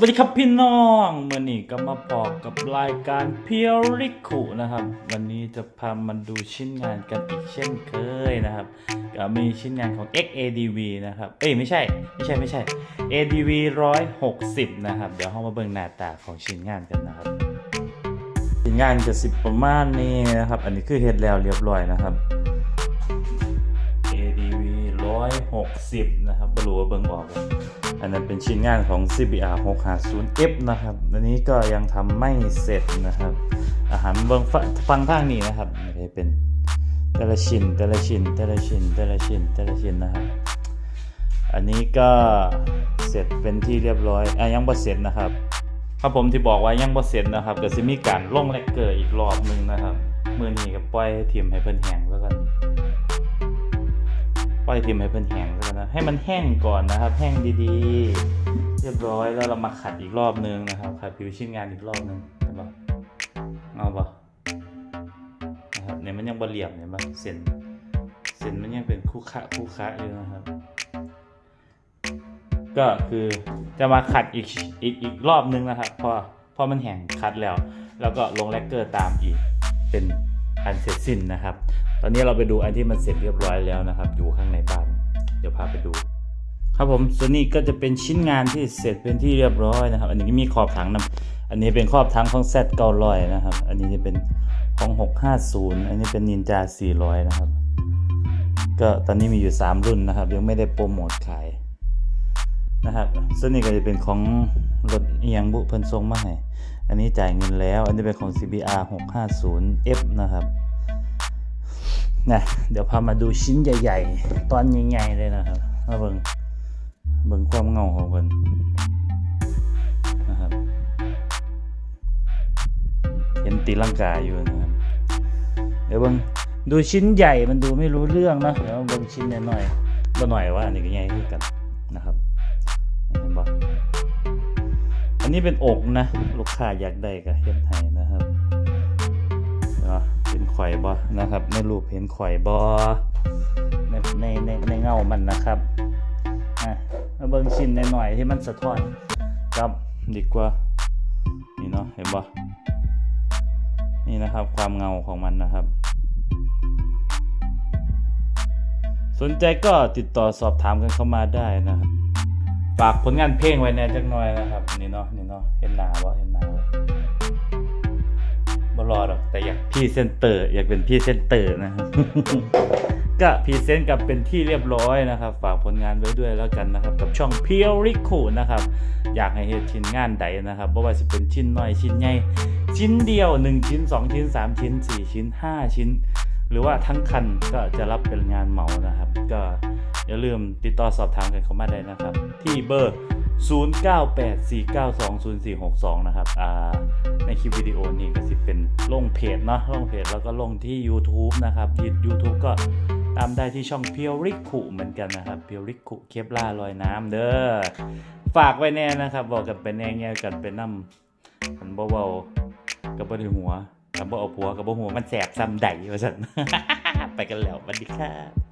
วัสดีครับพี่น้องเมื่อนี้ก็มาพอกกับรายการเพียวริคุนะครับ วันนี้จะพามาดูชิ้นงานกันอีกเช่นเคยนะครับ ก็มีชิ้นงานของ XADV นะครับ เอ้ยไม่ใช่ไม่ใช่ไม่ใช่ ADV 160 นะครับ เดี๋ยวเรามาเบิ่งหน้าตาของชิ้นงานกันนะครับชิ้นงานจะสิบประมาณนี้นะครับ อันนี้คือเฮ็ดแล้วเรียบร้อยนะครับ 160 นะครับบรูว่าเบิ่งออก อันนั้นเป็นชิ้นงานของ CBR 650F นะครับอันนี้ก็ยังทำไม่เสร็จนะครับ อาหารเบิ่งฟฟังทางนี้นะครับนี่ก็เป็นแต่ละชิ้นแต่ละชิ้นแต่ละชิ้นแต่ละชิ้นแต่ละชิ้นนะครับ อันนี้ก็เสร็จเป็นที่เรียบร้อยอะยังบ่เสร็จนะครับครับผมที่บอกว่ายังบ่เสร็จนะครับเก็สิมีการลงแลกเกอร์อีกรอบหนึ่งนะครับ มือนี้ก็ปล่อยทีมให้เพิ่นแห้งแล้วกัน ปล่อยทีมให้เพิ่นแห้งแล้วกันนะให้มันแห้งก่อนนะครับ แห้งดีๆ เรียบร้อยแล้วเรามาขัดอีกรอบนึงนะครับขัดผิวชิ้นงานอีกรอบนึงเห็นปะเอาปะนะครับเนี่ยมันยังบเหลี่ยมเนี่ยปะเส้นเส้นมันยังเป็นคู่คะคู่คะอยู่นะครับ ก็คือจะมาขัดอีกอีกอีกรอบนึงนะครับพอพอมันแห้งขัดแล้ว แล้วก็ลงแลกเกอร์ตามอีกเป็น อันเสร็จสิ้นนะครับ ตอนนี้เราไปดูอันที่มันเสร็จเรียบร้อยแล้วนะครับ อยู่ข้างในบ้าน เดี๋ยวพาไปดู ครับผมส่วนนี้ก็จะเป็นชิ้นงานที่เสร็จเป็นที่เรียบร้อยนะครับ อันนี้มีขอบถังนะอันนี้เป็นขอบถังของ Z 900นะครับ อันนี้จะเป็นของ 650 อันนี้เป็น Ninja 400 นะครับ ก็ตอนนี้มีอยู่ 3 รุ่นนะครับ ยังไม่ได้โปรโมทขายนะครับส่วนนี้ก็จะเป็นของรถเอียงบุเพิ่นทรงมาให้ อันนี้จ่ายเงินแล้ว อันนี้เป็นของ CBR 650F นะครับนะเดี๋ยวพามาดูชิ้นใหญ่ ๆ ตอนใหญ่ๆเลยนะครับมาเบิ่งเบิ่งความเงาของมันนะครับเห็นตีลังกาอยู่นะครับเดี๋ยวเบิ่งดูชิ้นใหญ่มันดูไม่รู้เรื่องนะเดี๋ยวเบิ่งชิ้นหน่อยๆบ่หน่อยว่าอันนี้ก็ใหญ่ขึ้นกันนะครับ นี้เป็นอกนะ ลูกค้าอยากได้ก็เฮ็ดให้นะครับเห็นข่อยบอนะครับในรูปเห็นข่อยบอในในในในเงามันนะครับอะมาเบิ่งชิ้นหน่อยๆที่มันสะท้อนครับดีกว่านี่เนาะเห็นบอนี่นะครับความเงาของมันนะครับ สนใจก็ติดต่อสอบถามกันเข้ามาได้นะครับ ฝากผลงานเพลงไว้แน่จักหน่อยนะครับ นี่เนาะนี่เนาะเห็นหน้าบ่เห็นหน้าบ่บ่รอหรอกแต่อยากพี่เซนเตอร์ อยากเป็นพี่เซนเตอร์นะครับก็พรีเซนต์กับเป็นที่เรียบร้อยนะครับ ฝากผลงานไว้ด้วยแล้วกันนะครับ กับช่องเพียวริคูนะครับ อยากให้เฮ็ดชิ้นงานใดนะครับบ่ว่าจะเป็นชิ้นน้อยชิ้นใหญ่ชิ้นเดียว 1 ชิ้น 2 ชิ้น 3 ชิ้น 4 ชิ้น 5 ชิ้น หรือว่าทั้งคันก็จะรับเป็นงานเหมานะครับ อย่าลืมติดต่อสอบถามกันเข้ามาได้นะครับ ที่เบอร์ 0984920462 นะครับอ่าในคลิปวิดีโอนี้ก็สิเป็นลงเพจเนาะลงเพจแล้วก็ลงที่ YouTube นะครับที่ YouTube ก็ตามได้ที่ช่องเพียวริคุเหมือนกันนะครับเพียวริคุเคปล่าลอยน้ำเด้อฝากไว้แน่นะครับบอกกันไปแน่แง่กันไปนั่มมันเบาๆกับบ่ได้หัวกับบ่เอาผัวกับบ่หัวมันแสบซ้ำใดว่าซั่นไปกันแล้วสวัสดีครับ